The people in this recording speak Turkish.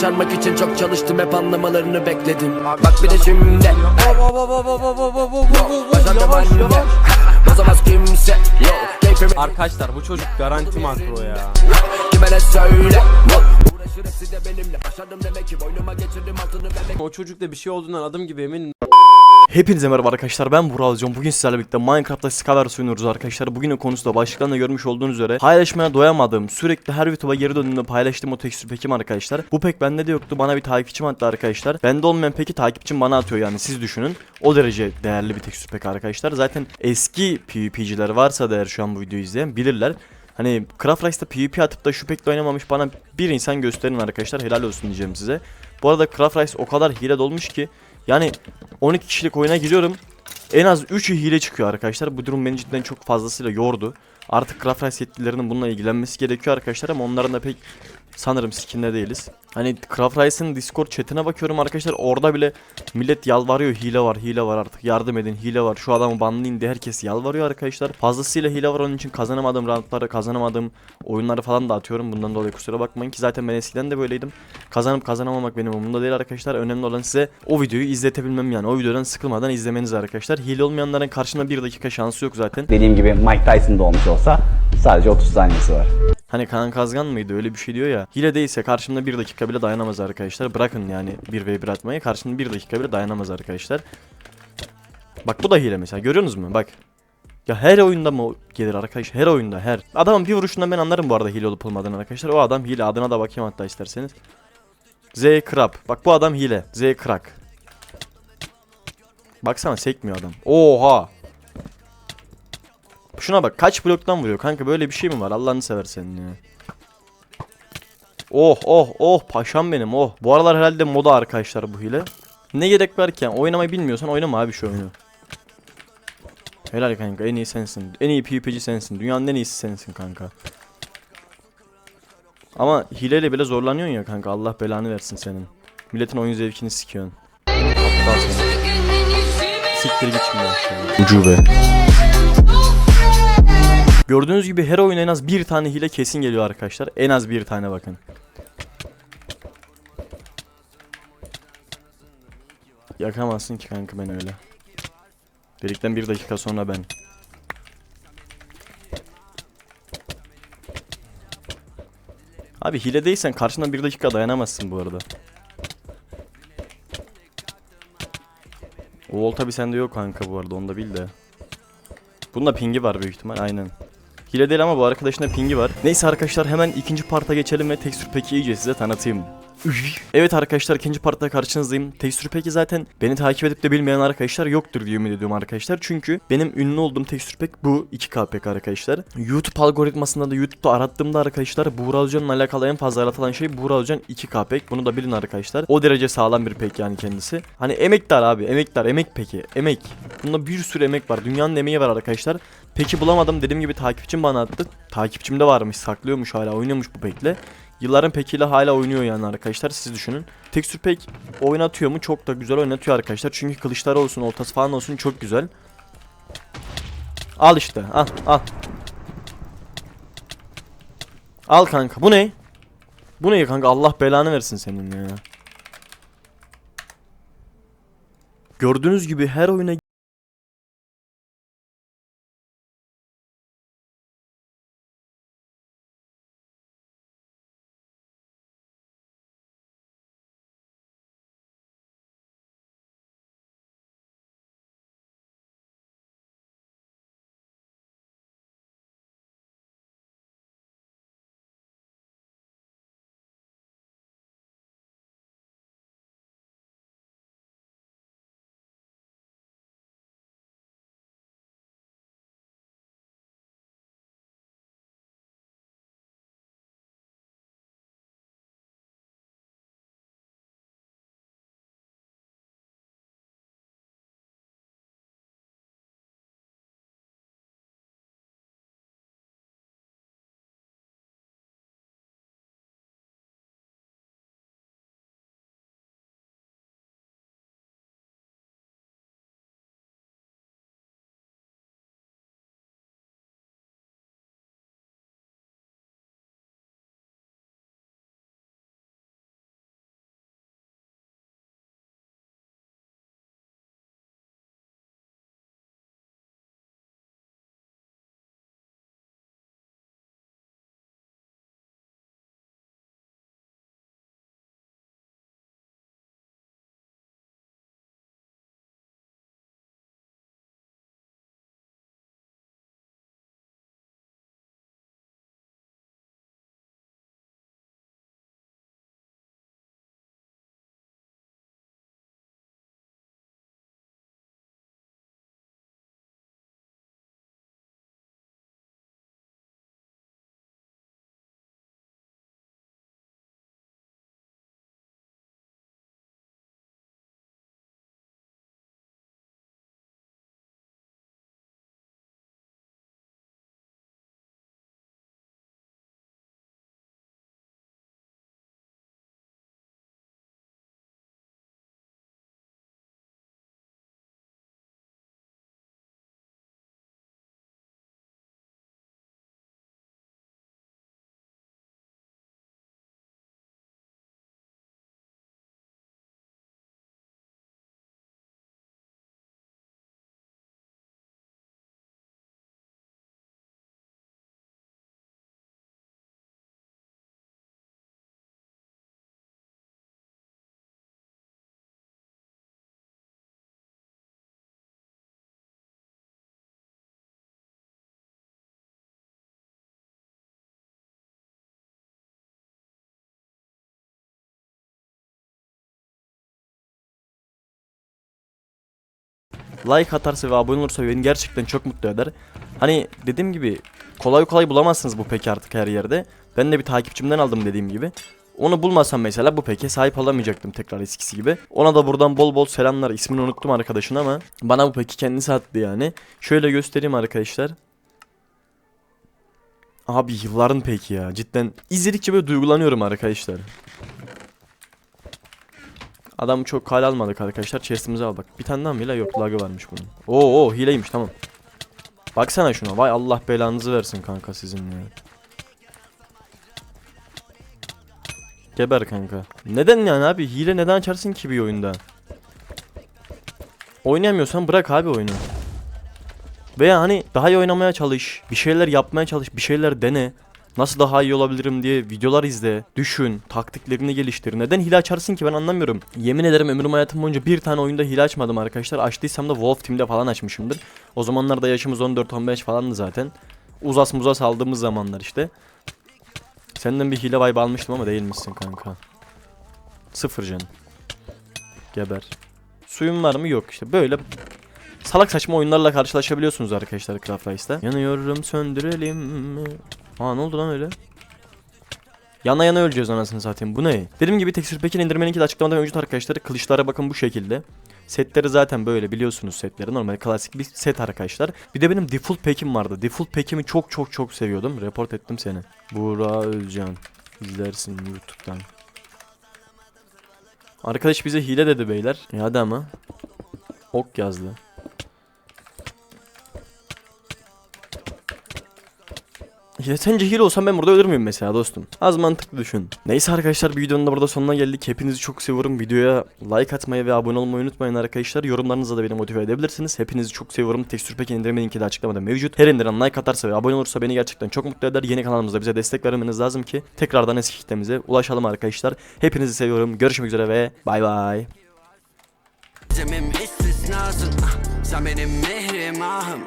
başarmak için çok çalıştım hep anlamalarını bekledim. Bak bir de şimdi. Bozamaz kimse. Arkadaşlar bu çocuk garanti makro ya. kime ne söyle? Uğraşır hepsi de benimle. Başardım demek ki boynuma geçirdim altını bebek O çocukta bir şey olduğundan adım gibi eminim. Hepinize merhaba arkadaşlar ben Burak Alcan. Bugün sizlerle birlikte Minecraft'ta Skylar oynuyoruz arkadaşlar. Bugünün konusu da başlıktan da görmüş olduğunuz üzere paylaşmaya doyamadığım sürekli her YouTube'a geri döndüğümde paylaştığım o tekstür pekim arkadaşlar. Bu pek bende de yoktu bana bir takipçim attı arkadaşlar. Bende olmayan peki takipçim bana atıyor yani siz düşünün. O derece değerli bir tekstür pek arkadaşlar. Zaten eski PvP'ciler varsa da eğer şu an bu videoyu izleyen bilirler. Hani Craft Rice'da PvP atıp da şu pekle oynamamış bana bir insan gösterin arkadaşlar helal olsun diyeceğim size. Bu arada Craft Rice o kadar hile dolmuş ki yani 12 kişilik oyuna giriyorum. En az 3'ü hile çıkıyor arkadaşlar. Bu durum beni cidden çok fazlasıyla yordu. Artık Craft Rice yetkililerinin bununla ilgilenmesi gerekiyor arkadaşlar ama onların da pek sanırım skinde değiliz. Hani Craft Rice'ın Discord chatine bakıyorum arkadaşlar orada bile millet yalvarıyor hile var hile var artık yardım edin hile var şu adamı banlayın diye herkes yalvarıyor arkadaşlar. Fazlasıyla hile var onun için kazanamadığım roundları kazanamadığım oyunları falan da atıyorum bundan dolayı kusura bakmayın ki zaten ben eskiden de böyleydim. Kazanıp kazanamamak benim umurumda değil arkadaşlar önemli olan size o videoyu izletebilmem yani o videodan sıkılmadan izlemeniz arkadaşlar. Hile olmayanların karşında bir dakika şansı yok zaten. dediğim gibi Mike Tyson'da olmuş olsa sadece 30 saniyesi var. Hani Kaan Kazgan mıydı öyle bir şey diyor ya. Hile değilse karşımda bir dakika bile dayanamaz arkadaşlar. Bırakın yani 1v1 atmayı karşımda bir dakika bile dayanamaz arkadaşlar. Bak bu da hile mesela görüyorsunuz mu? Bak. Ya her oyunda mı gelir arkadaş? Her oyunda her. Adamın bir vuruşundan ben anlarım bu arada hile olup olmadığını arkadaşlar. O adam hile adına da bakayım hatta isterseniz. Z Krab. Bak bu adam hile. Z Krak. Baksana sekmiyor adam. Oha. Şuna bak kaç bloktan vuruyor kanka böyle bir şey mi var Allah'ını seversen ya. Oh oh oh paşam benim oh. Bu aralar herhalde moda arkadaşlar bu hile. Ne gerek var ki yani oynamayı bilmiyorsan oynama abi şu oyunu. Helal kanka en iyi sensin. En iyi PvP'ci sensin. Dünyanın en iyisi sensin kanka. Ama hileyle bile zorlanıyorsun ya kanka Allah belanı versin senin. Milletin oyun zevkini sikiyorsun. Aptal. Siktir git şimdi. Ucube. Gördüğünüz gibi her oyuna en az bir tane hile kesin geliyor arkadaşlar. En az bir tane bakın. Yakamazsın ki kanka ben öyle. Dedikten bir dakika sonra ben. Abi hile değilsen karşına bir dakika dayanamazsın bu arada. O volt tabi sende yok kanka bu arada onu da bil de. Bunda pingi var büyük ihtimal aynen. Hile değil ama bu arkadaşın da pingi var. Neyse arkadaşlar hemen ikinci parta geçelim ve tekstür peki iyice size tanıtayım. Evet arkadaşlar ikinci partta karşınızdayım. Tekstür peki zaten beni takip edip de bilmeyen arkadaşlar yoktur diye ümit ediyorum arkadaşlar. Çünkü benim ünlü olduğum tekstür pek bu 2K pek arkadaşlar. YouTube algoritmasında da YouTube'da arattığımda arkadaşlar Buğra Hoca'nın alakalı en fazla aratılan şey Buğra Hoca'nın 2K pek. Bunu da bilin arkadaşlar. O derece sağlam bir pek yani kendisi. Hani emektar abi emektar emek peki emek. Bunda bir sürü emek var. Dünyanın emeği var arkadaşlar. Peki bulamadım dediğim gibi takipçim bana attı. Takipçim de varmış saklıyormuş hala oynuyormuş bu pekle. Yılların pekiyle hala oynuyor yani arkadaşlar siz düşünün. Tekstür pek oynatıyor mu? Çok da güzel oynatıyor arkadaşlar. Çünkü kılıçları olsun, oltası falan olsun çok güzel. Al işte. Al, al. Al kanka. Bu ne? Bu ne kanka? Allah belanı versin senin ya. Gördüğünüz gibi her oyuna like atarsa ve abone olursa beni gerçekten çok mutlu eder. Hani dediğim gibi kolay kolay bulamazsınız bu peki artık her yerde. Ben de bir takipçimden aldım dediğim gibi. Onu bulmasam mesela bu peke sahip olamayacaktım tekrar eskisi gibi. Ona da buradan bol bol selamlar. İsmini unuttum arkadaşın ama bana bu peki kendisi attı yani. Şöyle göstereyim arkadaşlar. Abi yılların peki ya. Cidden izledikçe böyle duygulanıyorum arkadaşlar. Adamı çok kale almadık arkadaşlar. Chest'imizi al bak. Bir tane daha mı hile yok. Lagı varmış bunun. Oo, oo hileymiş tamam. Baksana şuna. Vay Allah belanızı versin kanka sizin ya. Geber kanka. Neden yani abi? Hile neden açarsın ki bir oyunda? Oynayamıyorsan bırak abi oyunu. Veya hani daha iyi oynamaya çalış. Bir şeyler yapmaya çalış. Bir şeyler dene. Nasıl daha iyi olabilirim diye videolar izle. Düşün. Taktiklerini geliştir. Neden hile açarsın ki ben anlamıyorum. Yemin ederim ömrüm hayatım boyunca bir tane oyunda hile açmadım arkadaşlar. Açtıysam da Wolf Team'de falan açmışımdır. O zamanlarda yaşımız 14-15 falandı zaten. Uzas muzas aldığımız zamanlar işte. Senden bir hile vibe almıştım ama değilmişsin kanka. Sıfır can. Geber. Suyun var mı? Yok işte böyle salak saçma oyunlarla karşılaşabiliyorsunuz arkadaşlar Craft Rice'da. Yanıyorum söndürelim mi? Aa ne oldu lan öyle? Yana yana öleceğiz anasını satayım. Bu ne? Dediğim gibi tekstür pekin indirmeninki de açıklamadan mevcut arkadaşlar. Kılıçlara bakın bu şekilde. Setleri zaten böyle biliyorsunuz setleri. Normal klasik bir set arkadaşlar. Bir de benim default pekim vardı. Default pekimi çok çok çok seviyordum. Report ettim seni. Buğra Özcan. İzlersin YouTube'dan. Arkadaş bize hile dedi beyler. E hadi ama. Ok yazdı. Ya sence hile olsam ben burada ölür müyüm mesela dostum? Az mantıklı düşün. Neyse arkadaşlar bir videonun da burada sonuna geldik. Hepinizi çok seviyorum. Videoya like atmayı ve abone olmayı unutmayın arkadaşlar. Yorumlarınızla da beni motive edebilirsiniz. Hepinizi çok seviyorum. Tekstür pek indirme linki de açıklamada mevcut. Her indiren like atarsa ve abone olursa beni gerçekten çok mutlu eder. Yeni kanalımızda bize destek vermeniz lazım ki tekrardan eski kitlemize ulaşalım arkadaşlar. Hepinizi seviyorum. Görüşmek üzere ve bay bay. Ah, Sen benim mehrim ahım